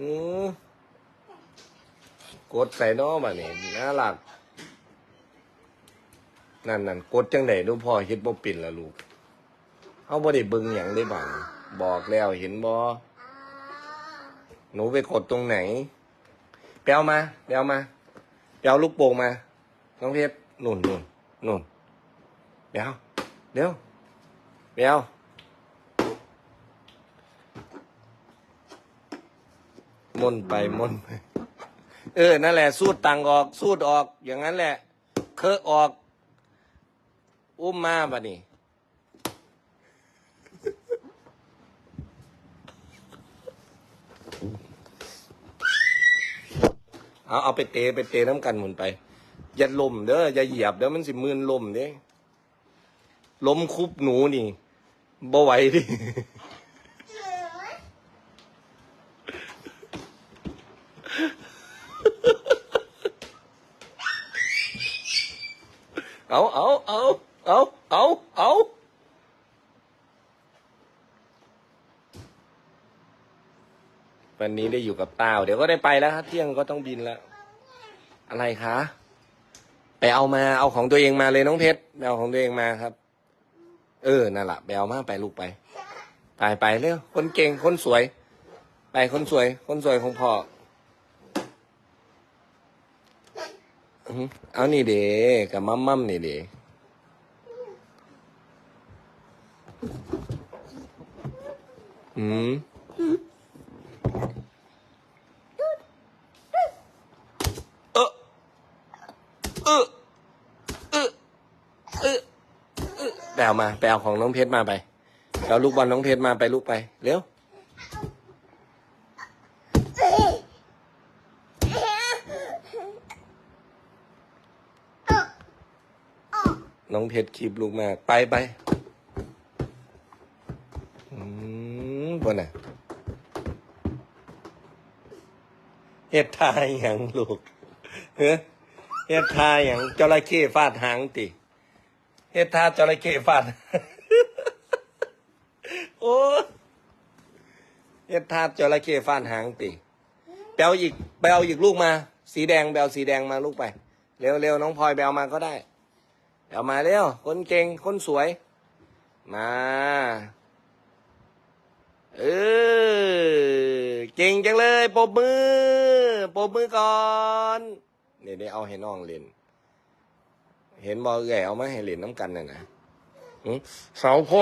อืมกดใส่น้อมาเนี่ยน่ารักนั่นนั่นกดจังไดดูพ่อเฮ็ดบ่เป็นละลูกเฮาบ่ได้เบิ่งหยังได้บังบอกแล้วเห็นบ่หนูไปกดตรงไหนไปเอามาไปเอามาไปเอาลูกโป่งมาน้องเพชรนุ่นนุ่นนุ่นไปเอาเร็วไปเอ มนไปมนไป เออ นั่นแหละ สูดตังออก สูดออก อย่างนั้นแหละ เคอะออก อุ้มมาบัดนี้เอาเอาไปเตะไปเตะน้ำกันหมุนไป อย่าลมเด้ออย่าเหยียบเด้อมันสิมืนลมเด้ล้มคุบหนูนี่บ่ไหวดิ เอาเอาเอาเอาเอาเอาวันนี้ได้อยู่กับเต้า เดี๋ยวก็ได้ไปแล้วครับเที่ยงก็ต้องบินแล้ว อะไรคะไปเอามาเอาของตัวเองมาเลยน้องเพชรไปเอาของตัวเองมาครับ เออนั่นแหละไปเอามาไปลูกไปไปไปเร็วคนเก่งคนสวย ไปคนสวย คนสวยของพ่ออื้อหือ เอานี่เด็กับมัมมัมนี่เด็อืมเออเออเออเออเออไปเอามา ไปเอาของน้องเพชรมาไปไปเอาลูกบอลน้องเพชรมาไปลูกไป เร็ว น้องเพชรคีบลูกมาก ไปไปอืมบนน่ะเฮ็ดทายอย่างลูกเฮ้เฮ็ดทายอย่างจระเข้ฟาดหางติเฮ็ดทาจระเข้ฟาดโอ้เฮ็ดทาจระเข้ฟาดหางติแปลอีกแปลอีกลูกมา สีแดงแปลสีแดงมาลูกไป เร็วเร็วน้องพลอยแปลมาก็ได้ เอามาเร็วคนเก่งคนสวย มา เออเก่งจังเลยปบมือปบมือก่อนเดี๋ยวได้เอาให้น้องเล่น เห็นบอแก่เอามาให้เล่นน้ำกันน่ะนะสาโพ